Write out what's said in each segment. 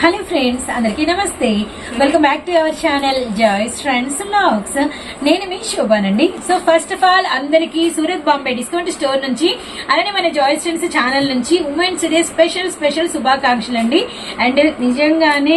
Hello friends అందరికీ నమస్తే. Welcome back to our channel Joy's friends blogs నేను మీ శోభానండి. సో ఫస్ట్ ఆఫ్ ఆల్ అందరికీ సూరత్ బాంబే డిస్కౌంట్ స్టోర్ నుంచి అలానే మన జాయ్స్ ఫ్రెండ్స్ ఛానల్ నుంచి ఉమెన్స్ డే స్పెషల్ స్పెషల్ శుభాకాంక్షలు అండి అండ్ నిజంగానే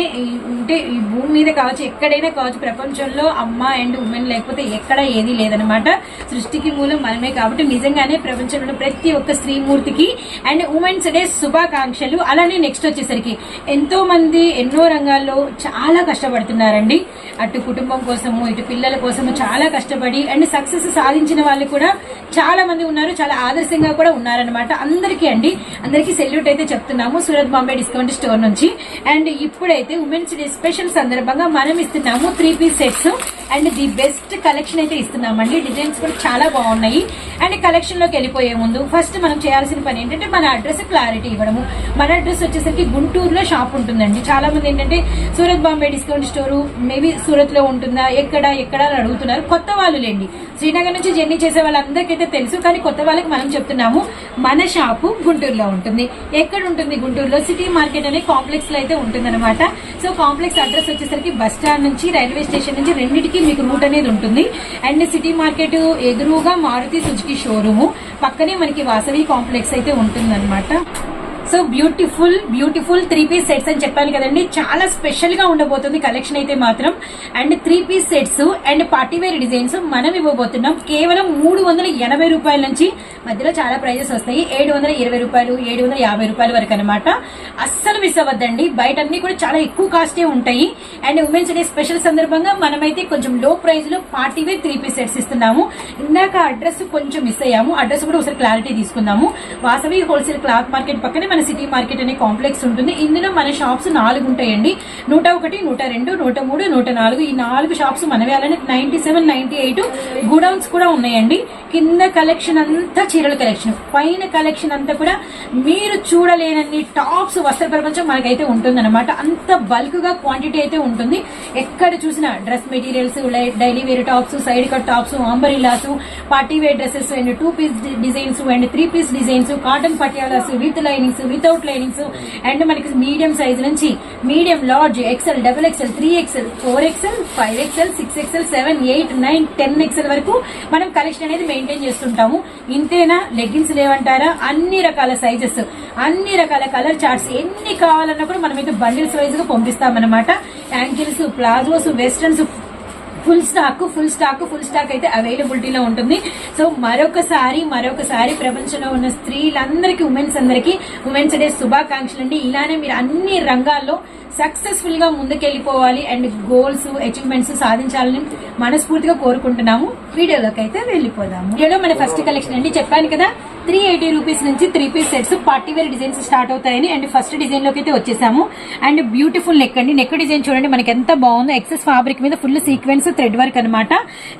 అంటే ఈ భూమి మీద కావచ్చు ఎక్కడైనా కావచ్చు ప్రపంచంలో అమ్మ అండ్ ఉమెన్ లేకపోతే ఎక్కడ ఏది లేదనమాట సృష్టికి మూలం మనమే కాబట్టి నిజంగానే ప్రపంచంలో ప్రతి ఒక్క స్త్రీమూర్తికి అండ్ ఉమెన్స్ డే శుభాకాంక్షలు. అలానే నెక్స్ట్ వచ్చేసరికి ఎంతో మంది ఎన్నో రంగాల్లో చాలా కష్టపడుతున్నారండి. అటు కుటుంబం కోసము ఇటు పిల్లల కోసము చాలా కష్టపడి అండ్ సక్సెస్ సాధించిన వాళ్ళు కూడా చాలా మంది ఉన్నారు చాలా ఆదర్శంగా కూడా ఉన్నారనమాట అందరికీ అండి. అందరికీ సెల్యూట్ అయితే చెప్తున్నాము సూరత్ బాంబే డిస్కౌంట్ స్టోర్ నుంచి. అండ్ ఇప్పుడైతే ఉమెన్స్ డే స్పెషల్ సందర్భంగా మనం ఇస్తున్నాము three piece sets and the best collection అయితే ఇస్తున్నామండి. డిజైన్స్ కూడా చాలా బాగున్నాయి. అండ్ కలెక్షన్లోకి వెళ్ళిపోయే ముందు ఫస్ట్ మనం చేయాల్సిన పని ఏంటంటే మన అడ్రస్ క్లారిటీ ఇవ్వడము. మన అడ్రస్ వచ్చేసరికి గుంటూరులో షాప్ ఉంటుందండి. చాలా మంది ఏంటంటే Surat Bombay discount store maybe సూరత్లో ఉంటుందా ఎక్కడ ఎక్కడ అని అడుగుతున్నారు. కొత్త వాళ్ళు లేండి శ్రీనగర్ నుంచి జర్నీ చేసే వాళ్ళందరికైతే తెలుసు కానీ కొత్త వాళ్ళకి మనం చెప్తున్నాము మన షాపు గుంటూరులో ఉంటుంది. ఎక్కడ ఉంటుంది గుంటూరులో? సిటీ మార్కెట్ అనే కాంప్లెక్స్లో అయితే ఉంటుందన్నమాట. సో కాంప్లెక్స్ అడ్రస్ వచ్చేసరికి బస్ స్టాండ్ నుంచి రైల్వే స్టేషన్ నుంచి రెండింటికి మీకు రూట్ అనేది ఉంటుంది. అండ్ సిటీ మార్కెట్ ఎదురుగా మారుతి సుజుకి షోరూము. పక్కనే మనకి వాసవి కాంప్లెక్స్ అయితే ఉంటుందన్నమాట. So beautiful beautiful three piece sets అని చెప్పాను కదండి. చాలా స్పెషల్గా ఉండబోతుంది కలెక్షన్ అయితే మాత్రం. And three piece sets and party wear designs మనం ఇవ్వబోతున్నాం. కేవలం మూడు వందల ఎనభై రూపాయల నుంచి మధ్యలో చాలా ప్రైజెస్ వస్తాయి. ఏడు వందల ఇరవై రూపాయలు ఏడు వందల యాభై రూపాయల వరకు అనమాట అస్సలు మిస్ అవ్వద్దండి. బయట అన్ని కూడా చాలా ఎక్కువ కాస్టే ఉంటాయి. అండ్ ఉమెన్స్ డే స్పెషల్ సందర్భంగా మనమైతే కొంచెం లో ప్రైస్లో party wear three piece sets ఇస్తున్నాము. ఇందాక అడ్రస్ కొంచెం మిస్ అయ్యాము. అడ్రస్ కూడా ఒకసారి క్లారిటీ తీసుకుందాము. వాసవి హోల్సేల్ క్లాత్ మార్కెట్ పక్కనే మన సిటీ మార్కెట్ అనే కాంప్లెక్స్ ఉంటుంది. ఇందులో మన షాప్స్ నాలుగు ఉంటాయండి. నూట ఒకటి నూట రెండు నూట మూడు నూట నాలుగు ఈ నాలుగు షాప్స్ మనవే అలానే ninety seven ninety eight godowns కూడా ఉన్నాయండి. కింద కలెక్షన్ అంతా చీరల కలెక్షన్ పైన కలెక్షన్ అంతా కూడా మీరు చూడలేనన్ని టాప్స్ వస్త్ర ప్రపంచం మనకైతే ఉంటుందన్నమాట. అంత బల్క్గా క్వాంటిటీ అయితే ఉంటుంది. ఎక్కడ చూసినా dress materials daily wear tops side cut tops umbrellas party wear dresses and two piece designs and three piece designs cotton patialas with linings without linings and మనకి మీడియం సైజ్ నుంచి medium large XL double XL three XL four XL five XL six XL seven eight nine ten XL వరకు మనం collection అనేది maintain చేస్తుంటాము. ఇంతేనా leggings లేవంటారా? అన్ని రకాల sizes అన్ని రకాల కలర్ చార్ట్స్ ఎన్ని కావాలన్నా కూడా మనమైతే బండిల్స్ వైజ్గా పంపిస్తామన్నమాట. Ankles palazzos westerns full stock full stock full stock అయితే అవైలబిలిటీలో ఉంటుంది. సో మరొకసారి మరొకసారి ప్రపంచంలో ఉన్న స్త్రీలందరికీ ఉమెన్స్ అందరికీ ఉమెన్స్ డే శుభాకాంక్షలు అండి. ఇలానే మీరు అన్ని రంగాల్లో సక్సెస్ఫుల్గా ముందుకెళ్ళిపోవాలి అండ్ గోల్స్ అచీవ్మెంట్స్ సాధించాలని మనస్ఫూర్తిగా కోరుకుంటున్నాము. వీడియోలోకి అయితే వెళ్ళిపోదాము. వీడియోలో మన ఫస్ట్ కలెక్షన్ అండి. చెప్పాను కదా త్రీ ఎయిటీ రూపీస్ నుంచి three piece sets party wear designs start అవుతాయని అండ్ ఫస్ట్ డిజైన్లోకి అయితే వచ్చేసాము. అండ్ బ్యూటిఫుల్ నెక్ అండి. నెక్ డిజైన్ చూడండి మనకి ఎంత బాగుందో. ఎక్సెస్ ఫ్యాబ్రిక్ మీద ఫుల్ సీక్వెన్స్ థ్రెడ్ వర్క్ అనమాట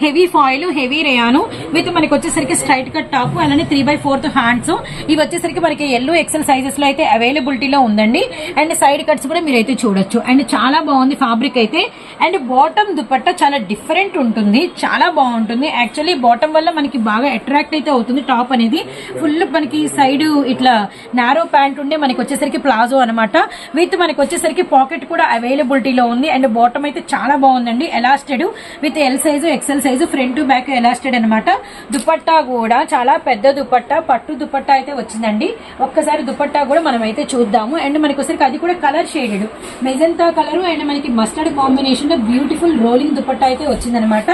heavy foil heavy rayon. With మనకి వచ్చేసరికి స్ట్రైట్ కట్ టాప్ అలానే త్రీ బై ఫోర్త్ హ్యాండ్స్. ఇవి వచ్చేసరికి మనకి ఎల్లో ఎక్సెల్ సైజెస్లో అయితే అవైలబిలిటీలో ఉందండి. అండ్ సైడ్ కట్స్ కూడా మీరైతే చూడొచ్చు. అండ్ చాలా బాగుంది ఫ్యాబ్రిక్ అయితే. అండ్ బాటమ్ దుపట్టా చాలా డిఫరెంట్ ఉంటుంది. చాలా బాగుంటుంది. యాక్చువల్లీ బాటమ్ వల్ల మనకి బాగా అట్రాక్ట్ అయితే అవుతుంది టాప్ అనేది. ఫుల్ మనకి సైడ్ ఇట్లా నారో ప్యాంట్ ఉండే మనకి వచ్చేసరికి ప్లాజో అనమాట విత్ మనకి వచ్చేసరికి పాకెట్ కూడా అవైలబిలిటీలో ఉంది. అండ్ బాటమ్ అయితే చాలా బాగుందండి. Elasted with L size XL size front to back elasted అనమాట దుపట్టా కూడా చాలా పెద్ద దుపట్టా పట్టు దుపట్టా అయితే వచ్చిందండి. ఒక్కసారి దుపట్టా కూడా మనం అయితే చూద్దాము. అండ్ మనకి వచ్చేసరికి అది కూడా colour shaded magenta colour and మనకి మస్టర్డ్ కాంబినేషన్లో బ్యూటిఫుల్ రోలింగ్ దుపట్టా అయితే వచ్చిందనమాట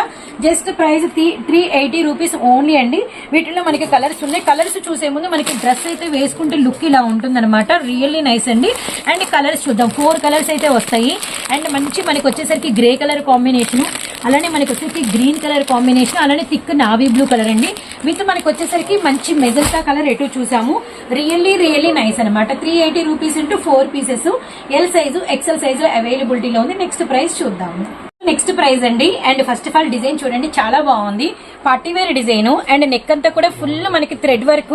just price three eighty rupees only అండి. వీటిలో మనకి కలర్స్ ఉన్నాయి. కలర్స్ చూసే ముందు మనకి డ్రెస్ అయితే వేసుకుంటే లుక్ ఇలా ఉంటుందన్నమాట. రియల్లీ నైస్ అండి. అండ్ కలర్స్ చూద్దాం. ఫోర్ కలర్స్ అయితే వస్తాయి. అండ్ మంచి మనకి వచ్చేసరికి గ్రే కలర్ కాంబినేషన్ అలానే మనకి వచ్చేసరికి గ్రీన్ కలర్ కాంబినేషన్ అలానే థిక్ నావీ బ్లూ కలర్ అండి. విత్ మనకి వచ్చేసరికి మంచి మెజల్తా కలర్ ఎటు చూసాము. రియల్లీ రియల్లీ నైస్ అనమాట three eighty rupees into four pieces L size XL size అవైలబిలిటీలో ఉంది. నెక్స్ట్ ప్రైస్ చూద్దాము. నెక్స్ట్ ప్రైస్ అండి. And first of all design చూడండి. చాలా బాగుంది. Party wear design and neck అంతా కూడా ఫుల్ మనకి థ్రెడ్ వర్క్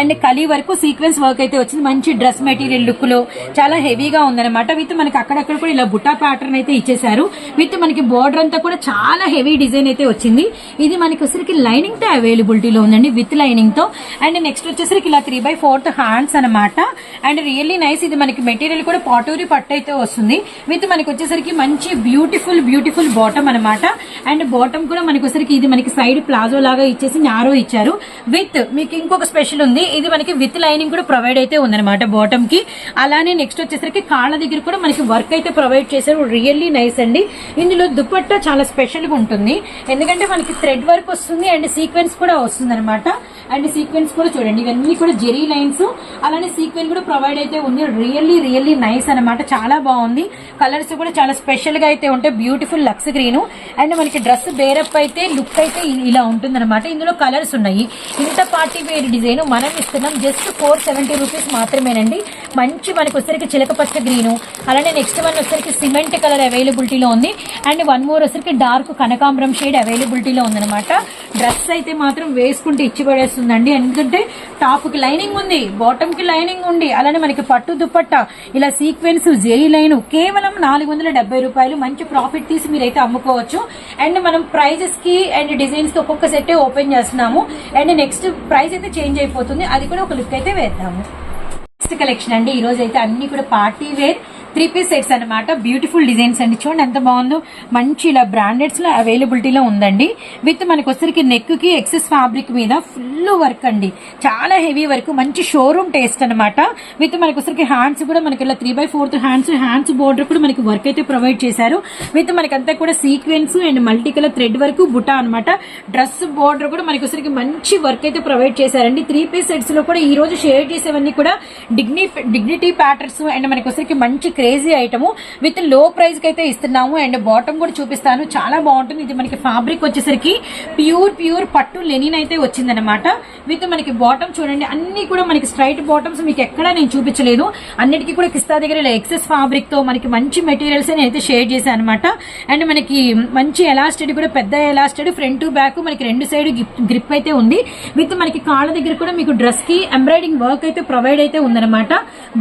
అండ్ కలీ వర్క్ సీక్వెన్స్ వర్క్ అయితే వచ్చింది. మంచి డ్రెస్ మెటీరియల్ లుక్లో చాలా హెవీగా ఉందన్నమాట. విత్ మనకి అక్కడక్కడ కూడా ఇలా బుట్టా ప్యాటర్న్ అయితే ఇచ్చేసారు విత్ మనకి బోర్డర్ అంతా కూడా చాలా హెవీ డిజైన్ అయితే వచ్చింది. ఇది మనకి వచ్చరికి లైనింగ్తో అవైలబిలిటీలో ఉందండి విత్ లైనింగ్తో. అండ్ నెక్స్ట్ వచ్చేసరికి ఇలా త్రీ బై ఫోర్త్ హ్యాండ్స్ అనమాట అండ్ రియల్లీ నైస్ ఇది మనకి మెటీరియల్ కూడా పాటూరి పట్టు అయితే వస్తుంది. విత్ మనకి వచ్చేసరికి మంచి బ్యూటిఫుల్ బ్యూటిఫుల్ బాటమ్ అనమాట అండ్ బాటమ్ కూడా మనకి వచ్చేసరికి ఇది మనకి సైడ్ ప్లాజో లాగా ఇచ్చేసి నారో ఇచ్చారు. విత్ మీకు ఇంకొక స్పెషల్ ఉంది. ఇది మనకి విత్ లైనింగ్ కూడా ప్రొవైడ్ అయితే ఉందన్నమాట బాటమ్కి. అలానే నెక్స్ట్ వచ్చేసరికి కాళ్ళ దగ్గర కూడా మనకి వర్క్ అయితే ప్రొవైడ్ చేశారు. రియల్లీ నైస్ అండి. ఇందులో దుపట్టా చాలా స్పెషల్గా ఉంటుంది. ఎందుకంటే మనకి థ్రెడ్ వర్క్ వస్తుంది అండ్ సీక్వెన్స్ కూడా వస్తుంది అనమాట అండ్ సీక్వెన్స్ కూడా చూడండి. ఇవన్నీ కూడా జెరీ లైన్స్. అలానే సీక్వెన్స్ కూడా ప్రొవైడ్ అయితే ఉంది. రియల్లీ రియల్లీ నైస్ అనమాట చాలా బాగుంది. కలర్స్ కూడా చాలా స్పెషల్గా అయితే ఉంటాయి. బ్యూటిఫుల్ లక్స్ గ్రీన్ అండ్ మనకి డ్రెస్ బేరప్ అయితే లుక్ అయితే ఇలా ఇలా ఉంటుందన్నమాట. ఇందులో కలర్స్ ఉన్నాయి. ఇంత పార్టీ వేర్ డిజైన్ మనం ఇస్తున్నాం. జస్ట్ ఫోర్ సెవెంటీ రూపీస్ మాత్రమేనండి. మంచి మనకు వచ్చరికి చిలకపచ్చ గ్రీన్ అలానే నెక్స్ట్ వన్ వచ్చరికి సిమెంట్ కలర్ అవైలబిలిటీలో ఉంది. అండ్ వన్ మోర్ వచ్చరికి డార్క్ కనకాంబరం షేడ్ అవైలబిలిటీలో ఉందన్నమాట. డ్రెస్ అయితే మాత్రం వేసుకుంటే ఇచ్చి పడేస్తుందండి. ఎందుకంటే టాప్కి లైనింగ్ ఉంది బాటమ్కి లైనింగ్ ఉంది. అలానే మనకి పట్టు దుప్పట్ట ఇలా సీక్వెన్స్ జెరీ లైన్ కేవలం నాలుగు వందల రూపాయలు మంచి ప్రాఫిట్ తీసి మీరైతే అమ్ముకోవచ్చు. అండ్ మనం ప్రైజెస్కి అండ్ డిజైన్స్కి ఒక్కొక్క సెట్ ఓపెన్ చేస్తున్నాము. అండ్ నెక్స్ట్ ప్రైస్ అయితే చేంజ్ అయిపోతుంది. అది కూడా ఒక లుక్ అయితే వేద్దాము. నెక్స్ట్ కలెక్షన్ అండి. ఈ రోజు అయితే అన్ని కూడా party wear three piece sets అన్నమాట. బ్యూటిఫుల్ డిజైన్స్ అండి. చూడండి ఎంత బాగుందో. మంచి ఇలా బ్రాండెడ్స్లో అవైలబిలిటీలో ఉందండి. విత్ మనకు వచ్చరికి నెక్కి ఎక్సెస్ ఫ్యాబ్రిక్ మీద ఫుల్ వర్క్ అండి. చాలా హెవీ వర్క్ మంచి షోరూమ్ టేస్ట్ అనమాట విత్ మనకు వచ్చరికి హ్యాండ్స్ కూడా మనకి ఇలా three by fourth hands hands border కూడా మనకి వర్క్ అయితే ప్రొవైడ్ చేశారు. విత్ మనకంతా కూడా sequence and multi colour thread work buta అన్నమాట. డ్రెస్ బోర్డర్ కూడా మనకి వచ్చరికి మంచి వర్క్ అయితే ప్రొవైడ్ చేశారండి. త్రీ పీస్ సెట్స్లో కూడా ఈ రోజు షేర్ చేసేవన్నీ కూడా డిగ్ని డిగ్నిటీ ప్యాటర్న్స్ అండ్ మనకి వచ్చరికి మంచి క్రేజీ ఐటమ్. విత్లో ప్రైస్కి అయితే ఇస్తున్నాము. అండ్ బాటమ్ కూడా చూపిస్తాను. చాలా బాగుంటుంది. ఇది మనకి ఫ్యాబ్రిక్ వచ్చేసరికి ప్యూర్ ప్యూర్ పట్టు లెనిన్ అయితే వచ్చిందనమాట విత్ మనకి బాటమ్ చూడండి. అన్ని కూడా మనకి స్ట్రైట్ బాటమ్స్ మీకు ఎక్కడా నేను చూపించలేదు. అన్నిటికీ కూడా కిస్తా దగ్గర ఇలా ఎక్సెస్ ఫ్యాబ్రిక్తో మనకి మంచి మెటీరియల్స్ అయితే షేర్ చేశాను అనమాట అండ్ మనకి మంచి ఎలాస్టెడ్ కూడా పెద్ద ఎలాస్టెడ్ ఫ్రంట్ టు బ్యాక్ మనకి రెండు సైడ్ గ్రిప్ అయితే ఉంది. విత్ మనకి కాళ్ళ దగ్గర కూడా మీకు డ్రెస్కి ఎంబ్రాయిడింగ్ వర్క్ అయితే ప్రొవైడ్ అయితే ఉందన్నమాట.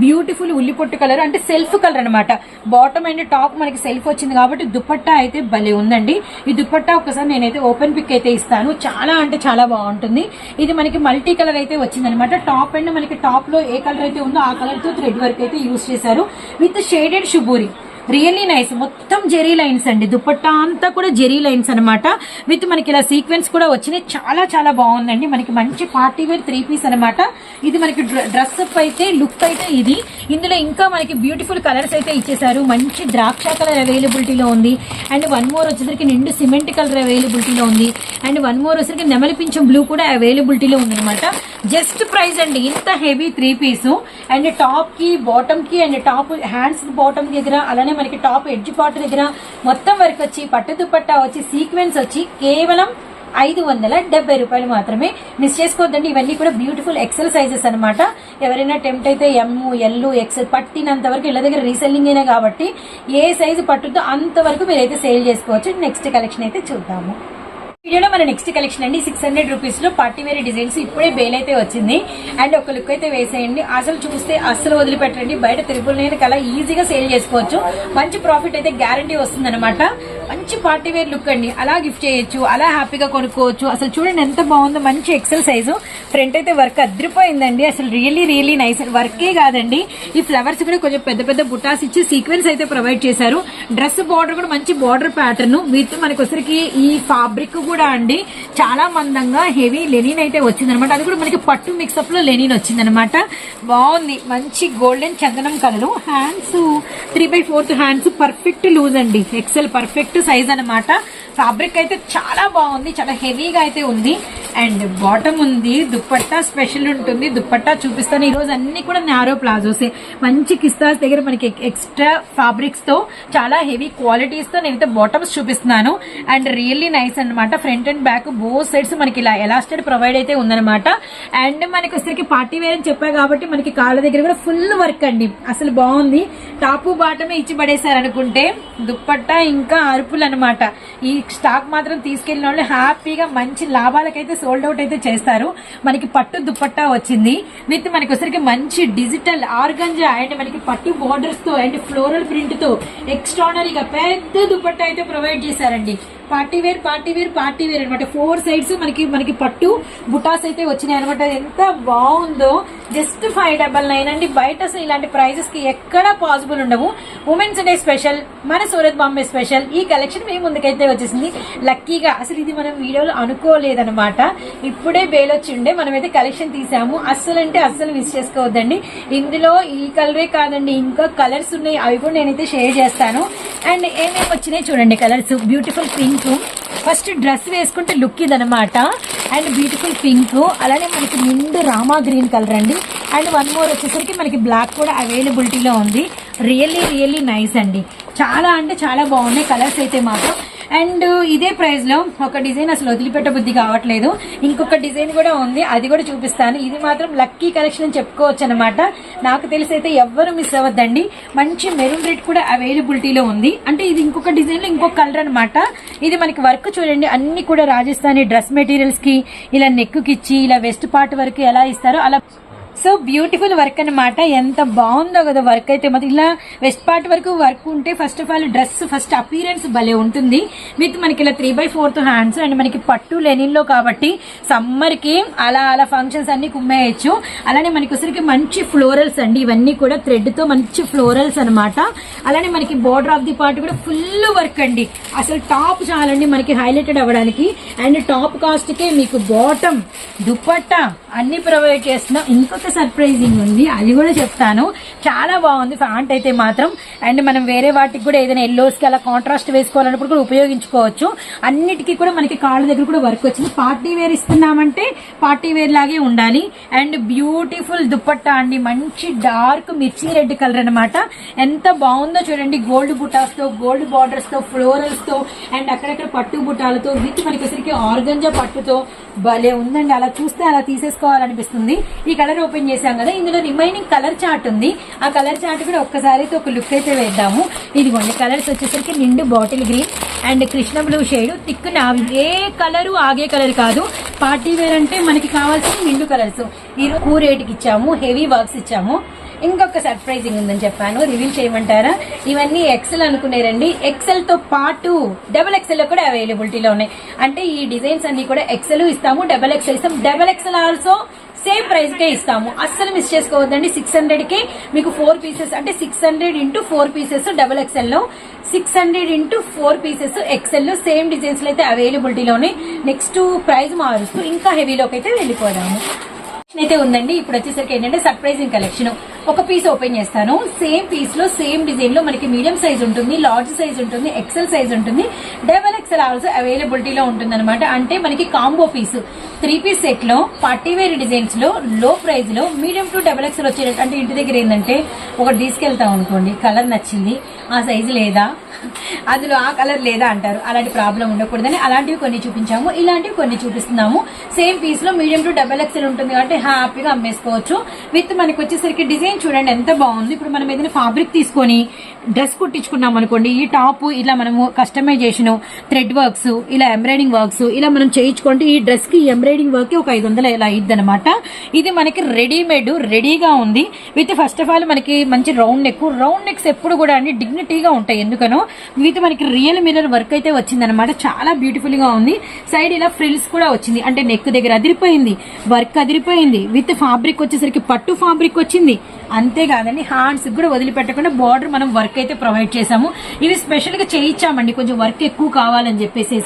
బ్యూటిఫుల్ ఉల్లి పొట్టు కలర్. అంటే సెల్ఫ్ కలర్ అనమాట బాటమ్ అండ్ టాప్ మనకి సెల్ఫ్ వచ్చింది కాబట్టి దుపట్టా అయితే భలే ఉందండి. ఈ దుపట్టా ఒకసారి నేనైతే ఓపెన్ పిక్ అయితే ఇస్తాను. చాలా అంటే చాలా బాగుంటుంది. ఇది మనకి మల్టీ కలర్ అయితే వచ్చిందనమాట టాప్ అండ్ మనకి టాప్లో ఏ కలర్ అయితే ఉందో ఆ కలర్తో థ్రెడ్ వర్క్ అయితే యూస్ చేశారు. విత్ షేడెడ్ షుబూరి రియల్లీ నైస్ మొత్తం జెరీ లైన్స్ అండి. దుపట్టా అంతా కూడా జెరీ లైన్స్ అన్నమాట. విత్ మనకి ఇలా సీక్వెన్స్ కూడా వచ్చినాయి. చాలా చాలా బాగుందండి. మనకి మంచి పార్టీ వేర్ త్రీ పీస్ అన్నమాట. ఇది మనకి డ్రెస్ అప్ అయితే లుక్ అయితే ఇది. ఇందులో ఇంకా మనకి బ్యూటిఫుల్ కలర్స్ అయితే ఇచ్చేసారు మంచి ద్రాక్ష కలర్ అవైలబిలిటీలో ఉంది. అండ్ వన్ మోర్ వచ్చేసరికి నిండు సిమెంట్ కలర్ అవైలబిలిటీలో ఉంది. అండ్ వన్ మోర్ వచ్చేసరికి నెమలిపించం బ్లూ కూడా అవైలబిలిటీలో ఉంది అనమాట జస్ట్ ప్రైస్ అండి. ఇంత హెవీ త్రీ పీస్. అండ్ టాప్కి బాటమ్కి అండ్ టాప్ హ్యాండ్స్ బాటమ్ దగ్గర అలానే మనకి టాప్ ఎడ్జ్ పార్ట్ దగ్గర మొత్తం వరకు వచ్చి పట్టు దుపట్టా వచ్చి సీక్వెన్స్ వచ్చి కేవలం ఐదు వందల డెబ్బై రూపాయలు మాత్రమే మిస్ చేసుకోవద్దండి. ఇవన్నీ కూడా బ్యూటిఫుల్ ఎక్సెల్ సైజెస్ అనమాట ఎవరైనా టెంప్ట్ అయితే ఎమ్ ఎల్ ఎక్సెల్ పట్టినంత వరకు ఇళ్ళ దగ్గర రీసెల్లింగ్ అయినా కాబట్టి ఏ సైజు పట్టుతో అంతవరకు మీరైతే సేల్ చేసుకోవచ్చు. నెక్స్ట్ కలెక్షన్ అయితే చూద్దాము. వీడియోలో మన నెక్స్ట్ కలెక్షన్ అండి సిక్స్ హండ్రెడ్ రూపీస్లో పార్టీ వేర్ డిజైన్స్ ఇప్పుడే బేల్ అయితే వచ్చింది. అండ్ ఒక లుక్ అయితే వేసేయండి. అసలు చూస్తే అస్సలు వదిలిపెట్టండి బయట త్రిపుల్ కల కలా ఈజీగా సేల్ చేసుకోవచ్చు. మంచి ప్రాఫిట్ అయితే గ్యారంటీ వస్తుంది మంచి పార్టీ వేర్ లుక్ అండి. అలా గిఫ్ట్ చేయొచ్చు అలా హ్యాపీగా కొనుక్కోవచ్చు. అసలు చూడండి ఎంత బాగుందో మంచి ఎక్సెల్ సైజు ఫ్రంట్ అయితే వర్క్ అద్రిపోయిందండి. అసలు రియల్లీ రియల్లీ నైస్ వర్కే కాదండి. ఈ ఫ్లవర్స్ కూడా కొంచెం పెద్ద పెద్ద బుటాస్ ఇచ్చి సీక్వెన్స్ అయితే ప్రొవైడ్ చేశారు. డ్రెస్ బార్డర్ కూడా మంచి బార్డర్ ప్యాటర్న్ వీటితో మనకి ఈ ఫాబ్రిక్ కూడా అండి. చాలా మందంగా హెవీ లెనిన్ అయితే వచ్చిందనమాట. అది కూడా మనకి పట్టు మిక్సప్లో లెనిన్ వచ్చిందనమాట. బాగుంది. మంచి గోల్డెన్ చందనం colour. Hands three by fourth hands perfect loose అండి. ఎక్సెల్ పర్ఫెక్ట్ సైజ్ అన్నమాట. ఫ్యాబ్రిక్ అయితే చాలా బాగుంది చాలా హెవీగా అయితే ఉంది. అండ్ బాటమ్ ఉంది దుప్పట్టా స్పెషల్ ఉంటుంది. దుప్పట్టా చూపిస్తాను. ఈ రోజు అన్ని కూడా నారో ప్లాజోసే మంచి కిస్తాస్ దగ్గర మనకి ఎక్స్ట్రా ఫ్యాబ్రిక్స్తో చాలా హెవీ క్వాలిటీస్తో నేనైతే బాటమ్స్ చూపిస్తున్నాను. అండ్ రియల్లీ నైస్ అన్నమాట. Front and back both sides మనకి ఇలా ఎలాస్టెడ్ ప్రొవైడ్ అయితే ఉందనమాట అండ్ మనకి వచ్చేసరికి పార్టీ వేర్ అని చెప్పా కాబట్టి మనకి కాళ్ళ దగ్గర కూడా ఫుల్ వర్క్ అండి. అసలు బాగుంది. టాపు బాటమే ఇచ్చి పడేశారు అనుకుంటే దుప్పట్టా ఇంకా పరుపులు అనమాట ఈ స్టాక్ మాత్రం తీసుకెళ్ళిన వాళ్ళు హ్యాపీగా మంచి లాభాలకైతే సోల్డ్ అవుట్ అయితే చేస్తారు. మనకి పట్టు దుప్పట్టా వచ్చింది. విత్ మనకి వచ్చరికి మంచి డిజిటల్ ఆర్గంజా అండ్ మనకి పట్టు బోర్డర్స్తో అండ్ ఫ్లోరల్ ప్రింట్తో ఎక్స్ట్రానరీగా పెద్ద దుప్పట్టా అయితే ప్రొవైడ్ చేశారండి. Party wear party wear party wear అనమాట ఫోర్ సైడ్స్ మనకి మనకి పట్టు బుటాస్ అయితే వచ్చినాయి అనమాట ఎంత బాగుందో. జస్ట్ ఫైవ్ డబల్ నైన్ అండి. బయట అసలు ఇలాంటి ప్రైజెస్కి ఎక్కడ పాసిబుల్ ఉండవు. ఉమెన్స్ డే స్పెషల్ మన సూరత్ బాంబే స్పెషల్ ఈ కలెక్షన్ మీ ముందుకైతే వచ్చేసింది. లక్కీగా అసలు ఇది మనం వీడియోలో అనుకోలేదనమాట ఇప్పుడే బేల్ వచ్చి ఉండే మనమైతే కలెక్షన్ తీసాము. అస్సలు అంటే అస్సలు మిస్ చేసుకోవద్దండి. ఇందులో ఈ కలరే కాదండి ఇంకా కలర్స్ ఉన్నాయి. అవి కూడా నేనైతే షేర్ చేస్తాను. అండ్ ఏమేమి వచ్చినాయి చూడండి colours beautiful pink first dress వేసుకుంటే లుక్ ఇదనమాట అండ్ బ్యూటిఫుల్ పింక్ అలానే మనకి నిండు రామా గ్రీన్ కలర్ అండి. అండ్ వన్ మోర్ వచ్చేసరికి మనకి బ్లాక్ కూడా అవైలబిలిటీలో ఉంది. రియల్లీ రియల్లీ నైస్ అండి. చాలా అంటే చాలా బాగున్నాయి. కలర్స్ అయితే మాత్రం అండ్ ఇదే ప్రైస్లో ఒక డిజైన్ అసలు వదిలిపెట్ట బుద్ధి కావట్లేదు. ఇంకొక డిజైన్ కూడా ఉంది. అది కూడా చూపిస్తాను. ఇది మాత్రం లక్కీ కలెక్షన్ అని చెప్పుకోవచ్చు అనమాట నాకు తెలిసి అయితే ఎవ్వరు మిస్ అవ్వద్దండి. మంచి మెరూన్ రెడ్ కూడా అవైలబిలిటీలో ఉంది. అంటే ఇది ఇంకొక డిజైన్లో ఇంకొక కలర్ అనమాట ఇది మనకి వర్క్ చూడండి. అన్ని కూడా రాజస్థానీ డ్రెస్ మెటీరియల్స్కి ఇలా నెక్కుకిచ్చి ఇచ్చి ఇలా వెస్ట్ పార్ట్ వరకు ఎలా ఇస్తారో అలా సో బ్యూటిఫుల్ వర్క్ అన్నమాట. ఎంత బాగుందో కదా వర్క్ అయితే. మాత్రం ఇలా వెస్ట్ పార్ట్ వరకు వర్క్ ఉంటే first of all dress first appearance భలే ఉంటుంది. విత్ మనకి ఇలా three by fourth hands and మనకి పట్టు లెనిన్లో కాబట్టి సమ్మర్కి అలా అలా ఫంక్షన్స్ అన్ని కుమ్మేయచ్చు. అలానే మనకి వచ్చరికి మంచి ఫ్లోరల్స్ అండి. ఇవన్నీ కూడా థ్రెడ్తో మంచి ఫ్లోరల్స్ అన్నమాట. అలానే మనకి బోర్డర్ ఆఫ్ ది పార్ట్ కూడా ఫుల్ వర్క్ అండి. అసలు టాప్ చాలండి మనకి హైలైటెడ్ అవ్వడానికి. అండ్ టాప్ కాస్ట్ కే మీకు బాటమ్ దుప్పట్ట అన్ని ప్రొవైడ్ చేస్తున్నాం. ఇంకొక సర్ప్రైజింగ్ ఉంది. అది కూడా చెప్తాను. చాలా బాగుంది ఫ్యాంట్ అయితే మాత్రం. అండ్ మనం వేరే వాటికి కూడా ఏదైనా ఎల్లోస్కి అలా కాంట్రాస్ట్ వేసుకోవాలన్నప్పుడు కూడా ఉపయోగించుకోవచ్చు. అన్నిటికీ కూడా మనకి కాళ్ళ దగ్గర కూడా వర్క్ వచ్చింది. పార్టీ వేర్ ఇస్తున్నామంటే పార్టీ వేర్ లాగే ఉండాలి. అండ్ బ్యూటిఫుల్ దుప్పట్టా అండి. మంచి డార్క్ మిర్చి రెడ్ కలర్ అన్నమాట. ఎంత బాగుందో చూడండి. గోల్డ్ బుటాస్తో గోల్డ్ బార్డర్స్తో తో ఫ్లోరల్స్తో అండ్ అక్కడక్కడ పట్టు బుటాలతో విత్ మనకి ఒకసారికి ఆర్గంజా పట్టుతో భలే ఉందండి. అలా చూస్తే అలా తీసేసుకోవాలనిపిస్తుంది. ఈ కలర్ ఓపెన్ చేశాం కదా ఇందులో రిమైనింగ్ కలర్ చార్ట్ ఉంది. ఆ కలర్ చార్ట్ కూడా ఒక్కసారి అయితే ఒక లుక్ అయితే వేద్దాము. ఇదిగోండి కలర్స్ వచ్చేసరికి నిండు bottle green and Krishna blue shade thick నా ఏ కలరు ఆగే కలర్ కాదు. పార్టీ వేర్ అంటే మనకి కావాల్సిన నిండు కలర్స్ ఈరోజు కూ రేట్కి ఇచ్చాము హెవీ వర్క్స్ ఇచ్చాము. ఇంకొక సర్ప్రైజింగ్ ఉందని చెప్పాను. రివీల్ చేయమంటారా? ఇవన్నీ ఎక్సెల్ అనుకునేరండి ఎక్సెల్తో పాటు డబల్ ఎక్సెల్లో కూడా అవైలబిలిటీలో ఉన్నాయి. అంటే ఈ డిజైన్స్ అన్ని కూడా ఎక్సెల్ ఇస్తాము డబల్ ఎక్సెల్ ఇస్తాం double XL also same price కే ఇస్తాము. అస్సలు మిస్ చేసుకోవద్దండి. సిక్స్ హండ్రెడ్కి మీకు ఫోర్ పీసెస్ అంటే six hundred into four pieces double ఎక్స్ఎల్లో six hundred into four pieces ఎక్స్ఎల్లో same డిజైన్స్లో అయితే అవైలబిలిటీలోనే నెక్స్ట్ ప్రైస్ మారుస్తూ ఇంకా హెవీలోకి అయితే వెళ్ళిపోదాము. అయితే ఉందండి ఇప్పుడు వచ్చేసరికి ఏంటంటే సర్ప్రైజింగ్ కలెక్షన్ ఒక పీస్ ఓపెన్ చేస్తాను. సేమ్ పీస్లో సేమ్ డిజైన్లో మనకి మీడియం సైజ్ ఉంటుంది లార్జ్ సైజ్ ఉంటుంది ఎక్సెల్ సైజ్ ఉంటుంది డబల్ ఎక్స్ఎల్ ఆల్సో అవైలబిలిటీలో ఉంటుంది అనమాట అంటే మనకి కాంబో పీస్ త్రీ పీస్ సెట్లో పార్టీ వేర్ డిజైన్స్లో లో ప్రైస్లో మీడియం టు డబల్ ఎక్స్ఎల్ వచ్చేటట్టు అంటే ఇంటి దగ్గర ఏంటంటే ఒకటి తీసుకెళ్తాం అనుకోండి కలర్ నచ్చింది ఆ సైజు లేదా అందులో ఆ కలర్ లేదా అంటారు. అలాంటి ప్రాబ్లం ఉండకూడదని అలాంటివి కొన్ని చూపించాము. ఇలాంటివి కొన్ని చూపిస్తున్నాము. సేమ్ పీస్లో మీడియం టు డబల్ ఎక్సెల్ ఉంటుంది కాబట్టి హ్యాపీగా అమ్మేసుకోవచ్చు. విత్ మనకి వచ్చేసరికి డిజైన్ చూడండి ఎంత బాగుంది. ఇప్పుడు మనం ఏదైనా ఫాబ్రిక్ తీసుకొని డ్రెస్ కుట్టించుకున్నాం అనుకోండి ఈ టాప్ ఇలా మనము కస్టమైజేషన్ థ్రెడ్ వర్క్స్ ఇలా ఎంబ్రాయిడింగ్ వర్క్స్ ఇలా మనం చేయించుకుంటే ఈ డ్రెస్కి ఎంబ్రాయిడింగ్ వర్క్ ఒక ఐదు వందలు ఇలా అయ్యిద్ది అనమాట ఇది మనకి రెడీమేడ్ రెడీగా ఉంది. విత్ ఫస్ట్ ఆఫ్ ఆల్ మనకి మంచి రౌండ్ నెక్. రౌండ్ నెక్స్ ఎప్పుడు కూడా అండి డిగ్నిటీగా ఉంటాయి. ఎందుకనో విత్ మనకి రియల్ మిర్రర్ వర్క్ అయితే వచ్చిందనమాట చాలా బ్యూటిఫుల్గా ఉంది. సైడ్ ఇలా ఫ్రిల్స్ కూడా వచ్చింది. అంటే నెక్ దగ్గర అదిరిపోయింది. వర్క్ అదిరిపోయింది. విత్ ఫ్యాబ్రిక్ వచ్చేసరికి పట్టు ఫ్యాబ్రిక్ వచ్చింది. అంతేకాదండి హ్యాండ్స్ కూడా వదిలిపెట్టకుండా బార్డర్ మనం వర్క్ అయితే ప్రొవైడ్ చేసాము ఇవి స్పెషల్గా చేయించామండి కొంచెం వర్క్ ఎక్కువ కావాలని చెప్పేసి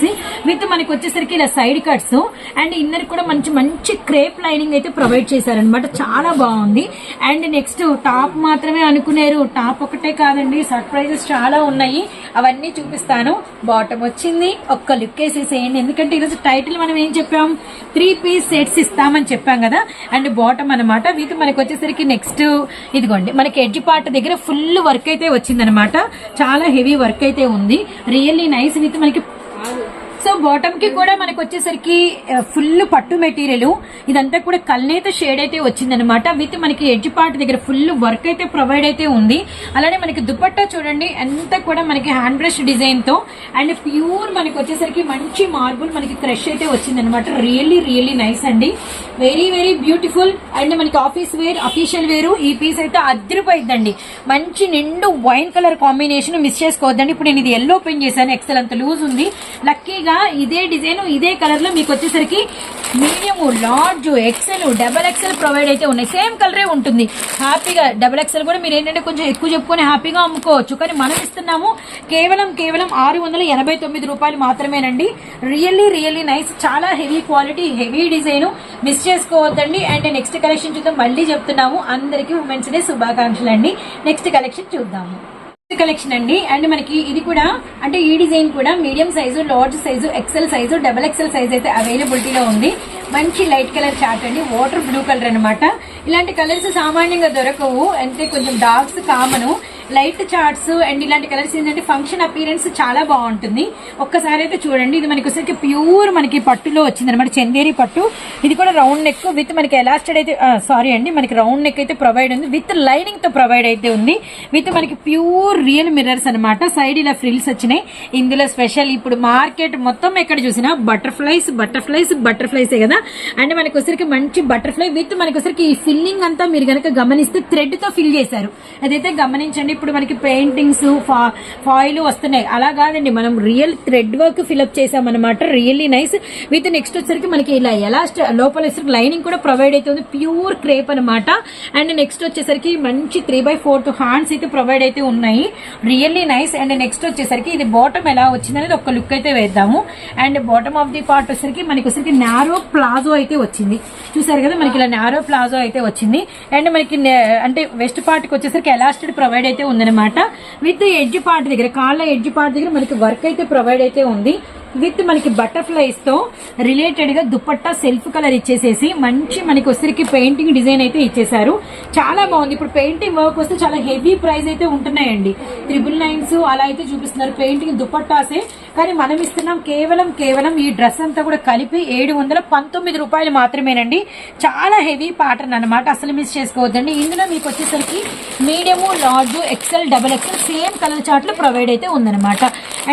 విత్ మనకి వచ్చేసరికి ఇలా సైడ్ కట్స్ అండ్ ఇన్నర్ కూడా మంచి మంచి క్రేప్ లైనింగ్ అయితే ప్రొవైడ్ చేశారనమాట చాలా బాగుంది. అండ్ నెక్స్ట్ టాప్ మాత్రమే అనుకున్నారు టాప్ ఒకటే కాదండి. సర్ప్రైజెస్ చాలా ఉన్నాయి. అవన్నీ చూపిస్తాను. బాటమ్ వచ్చింది. ఒక్క లుక్ వేసేసేయండి. ఎందుకంటే ఈరోజు టైటిల్ మనం ఏం చెప్పాం? త్రీ పీస్ సెట్స్ ఇస్తామని చెప్పాం కదా. అండ్ బాటమ్ అనమాట విత్ మనకి వచ్చేసరికి నెక్స్ట్ ఇదిగోండి. మనకి ఎడ్జ్ పార్ట్ దగ్గర ఫుల్ వర్క్ అయితే వచ్చిందనమాట చాలా హెవీ వర్క్ అయితే ఉంది. రియల్లీ నైస్ విత్ మనకి సో బాటమ్కి కూడా మనకి వచ్చేసరికి ఫుల్ పట్టు మెటీరియల్. ఇదంతా కూడా కల్నేత షేడ్ అయితే వచ్చిందనమాట విత్ మనకి ఎడ్జ్ పార్ట్ దగ్గర ఫుల్ వర్క్ అయితే ప్రొవైడ్ అయితే ఉంది. అలానే మనకి దుపట్టా చూడండి అంతా కూడా మనకి హ్యాండ్ బ్రష్ డిజైన్తో. అండ్ ప్యూర్ మనకి వచ్చేసరికి మంచి మార్బుల్ మనకి క్రష్ అయితే వచ్చిందనమాట రియల్లీ రియల్లీ నైస్ అండి. వెరీ వెరీ బ్యూటిఫుల్ అండ్ మనకి ఆఫీస్ వేర్ అఫీషియల్ వేరు ఈ పీస్ అయితే అద్దరిపోయిద్దండి. మంచి నిండు వైన్ కలర్ కాంబినేషన్ మిస్ చేసుకోవద్దండి. ఇప్పుడు నేను ఇది ఎల్లో ఓపెన్ చేశాను. ఎక్సెల్ అంత లూజ్ ఉంది. లక్కీగా ఇదే డిజైన్ ఇదే కలర్లో మీకు వచ్చేసరికి medium large XL double XL provide అయితే ఉన్నాయి. సేమ్ కలరే ఉంటుంది. హ్యాపీగా డబల్ ఎక్సెల్ కూడా మీరు ఏంటంటే కొంచెం ఎక్కువ చెప్పుకొని హ్యాపీగా అమ్ముకోవచ్చు. కానీ మనం ఇస్తున్నాము కేవలం కేవలం ఆరు వందల ఎనభై తొమ్మిది రూపాయలు మాత్రమేనండి. Really really nice. చాలా heavy quality heavy design. Miss చేసుకోవద్దండి. అండ్ నెక్స్ట్ కలెక్షన్ చూద్దాం. మళ్ళీ చెప్తున్నాము. అందరికీ ఉమెన్స్ డే శుభాకాంక్షలు అండి నెక్స్ట్ కలెక్షన్ చూద్దాము. కలెక్షన్ అండి. అండ్ మనకి ఇది కూడా అంటే ఈ డిజైన్ కూడా medium size large size XL size double XL size అయితే అవైలబిలిటీలో ఉంది. మంచి లైట్ కలర్ చార్ట్ అండి. వాటర్ బ్లూ కలర్ అన్నమాట. ఇలాంటి కలర్స్ సామాన్యంగా దొరకవు. అంటే కొంచెం darks common. Light charts and ఇలాంటి కలర్స్ ఏంటంటే ఫంక్షన్ అపీరెన్స్ చాలా బాగుంటుంది. ఒక్కసారి అయితే చూడండి ఇది మనకి వచ్చరికి ప్యూర్ మనకి పట్టులో వచ్చింది అనమాట చందేరి పట్టు. ఇది కూడా రౌండ్ నెక్ విత్ మనకి ఎలాస్టెడ్ అయితే సారీ అండి మనకి రౌండ్ నెక్ అయితే ప్రొవైడ్ ఉంది. విత్ లైనింగ్తో ప్రొవైడ్ అయితే ఉంది. విత్ మనకి ప్యూర్ రియల్ మిర్రర్స్ అన్నమాట. సైడ్ ఇలా ఫ్రిల్స్ వచ్చినాయి. ఇందులో స్పెషల్ ఇప్పుడు మార్కెట్ మొత్తం ఎక్కడ చూసినా బటర్ఫ్లైస్ బటర్ఫ్లైస్ బటర్ఫ్లైసే కదా. అండ్ మనకి వచ్చరికి మంచి బటర్ఫ్లై విత్ మనకి వచ్చరికి ఈ ఫిల్లింగ్ అంతా మీరు కనుక గమనిస్తే థ్రెడ్తో ఫిల్ చేశారు. అదైతే గమనించండి ఇప్పుడు మనకి పెయింటింగ్స్ ఫా ఫాయిల్ వస్తున్నాయి. అలా కాదండి మనం real thread work fill up చేసామన్నమాట రియల్లీ నైస్. విత్ నెక్స్ట్ వచ్చరికి మనకి ఇలా ఎలా లోపల వచ్చరికి లైనింగ్ కూడా ప్రొవైడ్ అవుతుంది. ప్యూర్ క్రేప్ అనమాట అండ్ నెక్స్ట్ వచ్చేసరికి మంచి త్రీ బై ఫోర్త్ హ్యాండ్స్ అయితే ప్రొవైడ్ అయితే ఉన్నాయి. Really nice. అండ్ నెక్స్ట్ వచ్చేసరికి ఇది బాటమ్ ఎలా వచ్చింది అనేది ఒక లుక్ అయితే వేద్దాము. And bottom of the part వచ్చేసరికి మనకి వచ్చరికి నారో ప్లాజో అయితే వచ్చింది. చూసారు కదా మనకి ఇలా నారో ప్లాజో అయితే వచ్చింది. అండ్ మనకి అంటే వెస్ట్ పార్ట్కి వచ్చేసరికి ఎలాస్టెడ్ ప్రొవైడ్ అయితే ఉందన్నమాట. విత్ ఎడ్జ్ పార్ట్ దగ్గర కాళ్ళ ఎడ్జ్ పార్ట్ దగ్గర మనకి వర్క్ అయితే ప్రొవైడ్ అయితే ఉంది. విత్ మనకి బటర్ఫ్లైస్తో రిలేటెడ్గా దుపట్టా సెల్ఫ్ కలర్ ఇచ్చేసేసి మంచి మనకి వచ్చరికి పెయింటింగ్ డిజైన్ అయితే ఇచ్చేసారు చాలా బాగుంది. ఇప్పుడు పెయింటింగ్ వర్క్ వస్తే చాలా హెవీ ప్రైస్ అయితే ఉంటున్నాయండి. త్రిబుల్ నైన్స్ అలా అయితే చూపిస్తున్నారు. పెయింటింగ్ దుపట్టాసే. కానీ మనం ఇస్తున్నాం కేవలం కేవలం ఈ డ్రెస్ అంతా కూడా కలిపి ఏడు వందల పంతొమ్మిది రూపాయలు మాత్రమేనండి. చాలా హెవీ ప్యాటర్న్ అనమాట అసలు మిస్ చేసుకోవద్దండి. ఇందులో మీకు వచ్చేసరికి medium large XL double XL same colour చార్ట్లు provide అయితే ఉందన్నమాట.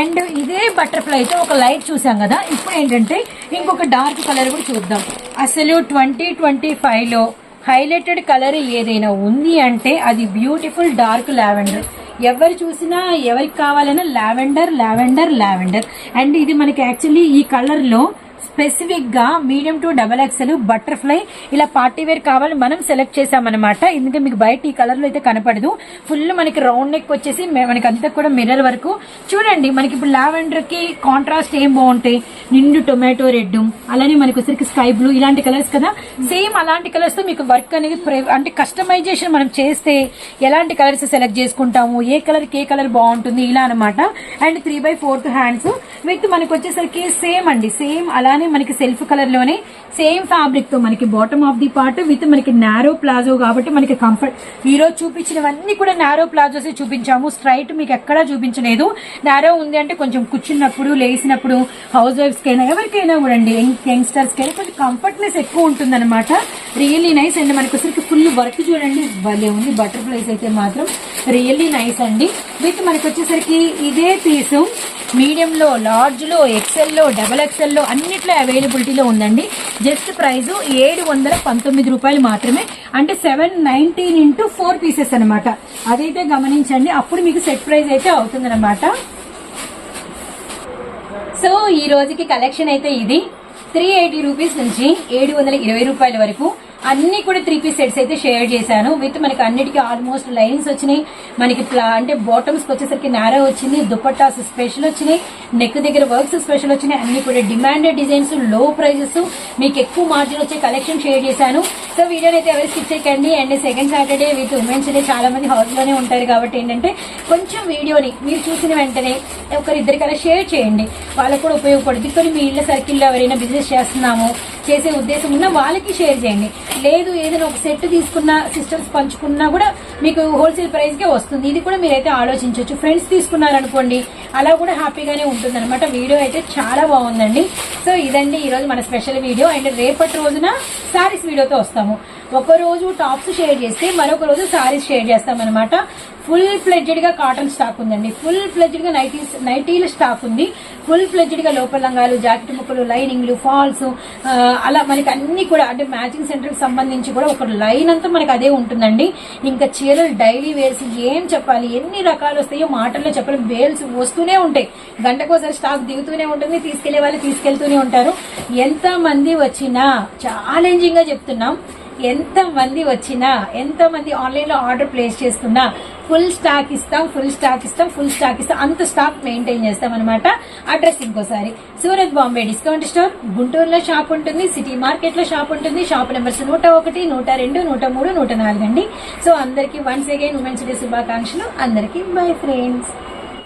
అండ్ ఇదే బటర్ఫ్లై అయితే ఒక లైట్ చూసాం కదా. ఇప్పుడు ఏంటంటే ఇంకొక డార్క్ కలర్ కూడా చూద్దాం. అసలు ట్వంటీ ట్వంటీ ఫైవ్లో హైలైటెడ్ కలర్ ఏదైనా ఉంది అంటే అది బ్యూటిఫుల్ డార్క్ లావెండర్. ఎవరు చూసినా ఎవరికి కావాలన్నా లావెండర్ లావెండర్ లావెండర్. అండ్ ఇది మనకి యాక్చువల్లీ ఈ కలర్లో స్పెసిఫిక్గా medium to double XL butterfly ఇలా పార్టీ వేర్ కావాలి మనం సెలెక్ట్ చేసామన్నమాట ఎందుకంటే మీకు బయట ఈ కలర్లో అయితే కనపడదు. ఫుల్ మనకి రౌండ్ నెక్ వచ్చేసి మనకి అంతా కూడా మిర్రర్ వరకు. చూడండి మనకి ఇప్పుడు లావెండర్కి కాంట్రాస్ట్ ఏం బాగుంటాయి? నిండు టొమాటో రెడ్ అలానే మనకి వచ్చరికి స్కై బ్లూ ఇలాంటి కలర్స్ కదా? సేమ్ అలాంటి కలర్స్తో మీకు వర్క్ అనేది అంటే కస్టమైజేషన్ మనం చేస్తే ఎలాంటి కలర్స్ సెలెక్ట్ చేసుకుంటాము? ఏ కలర్కి ఏ కలర్ బాగుంటుంది? ఇలా అనమాట and three by fourth hands with మనకు వచ్చేసరికి సేమ్ అండి. సేమ్ అలా అలానే మనకి సెల్ఫ్ కలర్లోనే సేమ్ ఫ్యాబ్రిక్తో మనకి bottom of the part with మనకి నారో ప్లాజో కాబట్టి మనకి కంఫర్ట్ ఈ రోజు చూపించినవన్నీ కూడా నారో ప్లాజోస్ చూపించాము. స్ట్రైట్ మీకు ఎక్కడా చూపించలేదు. నారో ఉంది అంటే కొంచెం కూర్చున్నప్పుడు లేసినప్పుడు హౌస్ వైఫ్స్ కైనా ఎవరికైనా కూడా అండి యంగ్స్టర్స్ కైనా కొంచెం కంఫర్ట్నెస్ ఎక్కువ ఉంటుంది అనమాట రియల్లీ నైస్ అండ్. మనకి వచ్చరికి ఫుల్ వర్క్ చూడండి. భలే ఉంది. బటర్ఫ్లైస్ అయితే మాత్రం రియల్లీ నైస్ అండి. విత్ మనకి వచ్చేసరికి ఇదే పీసు మీడియంలో లార్జ్లో ఎక్సెల్లో డబల్ ఎక్సెల్లో అన్నిట్లో అవైలబిలిటీలో ఉందండి. జస్ట్ ప్రైస్ ఏడు వందల పంతొమ్మిది రూపాయలు మాత్రమే. అంటే seven nineteen into four pieces అనమాట అదైతే గమనించండి అప్పుడు మీకు సెట్ ప్రైస్ అయితే అవుతుందన్నమాట. సో ఈ రోజుకి కలెక్షన్ అయితే ఇది. త్రీ ఎయిటీ రూపీస్ నుంచి ఏడు వందల ఇరవై రూపాయల వరకు అన్ని కూడా త్రీ పీస్ సెట్స్ అయితే షేర్ చేశాను. విత్ మనకి అన్నిటికీ ఆల్మోస్ట్ లైన్స్ వచ్చినాయి. మనకి అంటే బాటమ్స్ వచ్చేసరికి నారో వచ్చింది దుపట్టాస్ స్పెషల్ వచ్చినాయి నెక్ దగ్గర వర్క్స్ స్పెషల్ వచ్చినాయి అన్ని కూడా డిమాండెడ్ డిజైన్స్లో ప్రైజెస్ మీకు ఎక్కువ మార్జిన్ వచ్చే కలెక్షన్ షేర్ చేశాను. సో వీడియోని అయితే ఎవరు స్కిప్ చేయకండి. And second Saturday with women's day చాలా మంది హౌస్లోనే ఉంటారు కాబట్టి ఏంటంటే కొంచెం వీడియోని మీరు చూసిన వెంటనే ఒకరిద్దరికైనా షేర్ చేయండి. వాళ్ళకు కూడా ఉపయోగపడుతుంది. కొన్ని మీ ఇళ్ళ సర్కిల్లో ఎవరైనా బిజినెస్ చేస్తున్నాము చేసే ఉద్దేశం ఉన్నా వాళ్ళకి షేర్ చేయండి. లేదు ఏదైనా ఒక సెట్ తీసుకున్న సిస్టమ్స్ పంచుకున్నా కూడా మీకు హోల్సేల్ ప్రైస్కే వస్తుంది. ఇది కూడా మీరైతే ఆలోచించవచ్చు ఫ్రెండ్స్ తీసుకున్నారనుకోండి అలా కూడా హ్యాపీగానే ఉంటుంది అనమాట వీడియో అయితే చాలా బాగుందండి. సో ఇదండి ఈరోజు మన స్పెషల్ వీడియో అండ్ రేపటి రోజున సారీస్ వీడియోతో వస్తాము. ఒక రోజు టాప్స్ షేర్ చేస్తే మరొక రోజు సారీస్ షేర్ చేస్తాం అనమాట ఫుల్ ఫ్లెడ్జెడ్గా కాటన్ స్టాక్ ఉందండి. ఫుల్ ఫ్లెడ్జెడ్గా నైటీస్ నైటీల స్టాక్ ఉంది. ఫుల్ ఫ్లెడ్జెడ్గా లోపల లంగాలు జాకెట్ ముక్కలు లైనింగ్లు ఫాల్స్ అలా మనకి అన్ని కూడా అంటే మ్యాచింగ్ సెంటర్కి సంబంధించి కూడా ఒక లైన్ అంతా మనకి అదే ఉంటుందండి. ఇంకా చీరలు డైలీ వేసి ఏం చెప్పాలి? ఎన్ని రకాలు వస్తాయో మాటల్లో చెప్పాలి. వేల్స్ వస్తూనే ఉంటాయి. గంటకోసారి స్టాక్ దిగుతూనే ఉంటుంది. తీసుకెళ్ళే వాళ్ళు తీసుకెళ్తూనే ఉంటారు. ఎంత మంది వచ్చినా ఛాలెంజింగ్గా చెప్తున్నాం. ఎంత మంది వచ్చినా ఎంత మంది ఆన్లైన్లో ఆర్డర్ ప్లేస్ చేసుకున్నా ఫుల్ స్టాక్ ఇస్తాం ఫుల్ స్టాక్ ఇస్తాం ఫుల్ స్టాక్ ఇస్తాం అంత స్టాక్ మెయింటైన్ చేస్తాం అనమాట అడ్రస్ ఇంకోసారి. సూరత్ బాంబే డిస్కౌంట్ స్టోర్ గుంటూరులో షాప్ ఉంటుంది సిటీ మార్కెట్లో షాప్ ఉంటుంది షాప్ నెంబర్స్ నూట ఒకటి నూట రెండు నూట మూడు నూట నాలుగు అండి. సో అందరికి వన్స్ అగైన్ ఉమెన్స్ డే శుభాకాంక్షలు అందరికి బై ఫ్రెండ్స్.